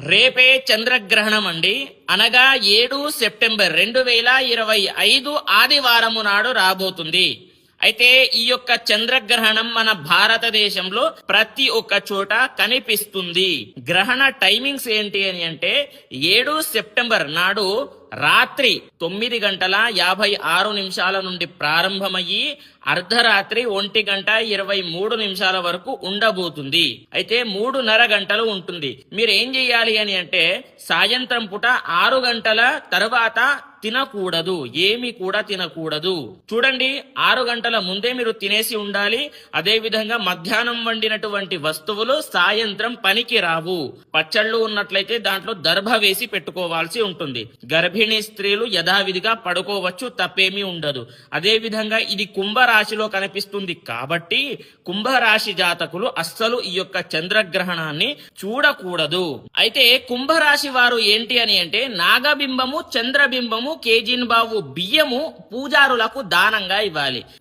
రేపే చంద్రగ్రహణం అండి అనగా ఏడు సెప్టెంబర్ రెండు వేల ఇరవై ఐదు ఆదివారము నాడు రాబోతుంది. అయితే ఈ యొక్క చంద్రగ్రహణం మన భారతదేశంలో ప్రతి ఒక్క చోట కనిపిస్తుంది. గ్రహణ టైమింగ్స్ ఏంటి అని అంటే ఏడు సెప్టెంబర్ నాడు రాత్రి తొమ్మిది గంటల యాభై ఆరు నిమిషాల నుండి ప్రారంభమయ్యి అర్ధరాత్రి ఒంటి గంట ఇరవై మూడు నిమిషాల వరకు ఉండబోతుంది. అయితే మూడున్నర గంటలు ఉంటుంది. మీరు ఏం చెయ్యాలి అని అంటే సాయంత్రం పూట ఆరు గంటల తర్వాత తినకూడదు. ఏమి కూడా తినకూడదు. చూడండి ఆరు గంటల ముందే మీరు తినేసి ఉండాలి. అదే విధంగా మధ్యాహ్నం వండినటువంటి వస్తువులు సాయంత్రం పనికి రావు. పచ్చళ్ళు ఉన్నట్లయితే దాంట్లో దర్భ వేసి పెట్టుకోవాల్సి ఉంటుంది. గర్భ గర్భిణీ స్త్రీలు యథావిధిగా పడుకోవచ్చు తప్పేమీ ఉండదు. అదేవిధంగా ఇది కుంభరాశిలో కనిపిస్తుంది కాబట్టి కుంభరాశి జాతకులు అస్సలు ఈ యొక్క చంద్రగ్రహణాన్ని చూడకూడదు. అయితే కుంభరాశి వారు ఏంటి అని అంటే నాగబింబము చంద్రబింబము కేజీన్ బాబు బియ్యము పూజారులకు దానంగా ఇవ్వాలి.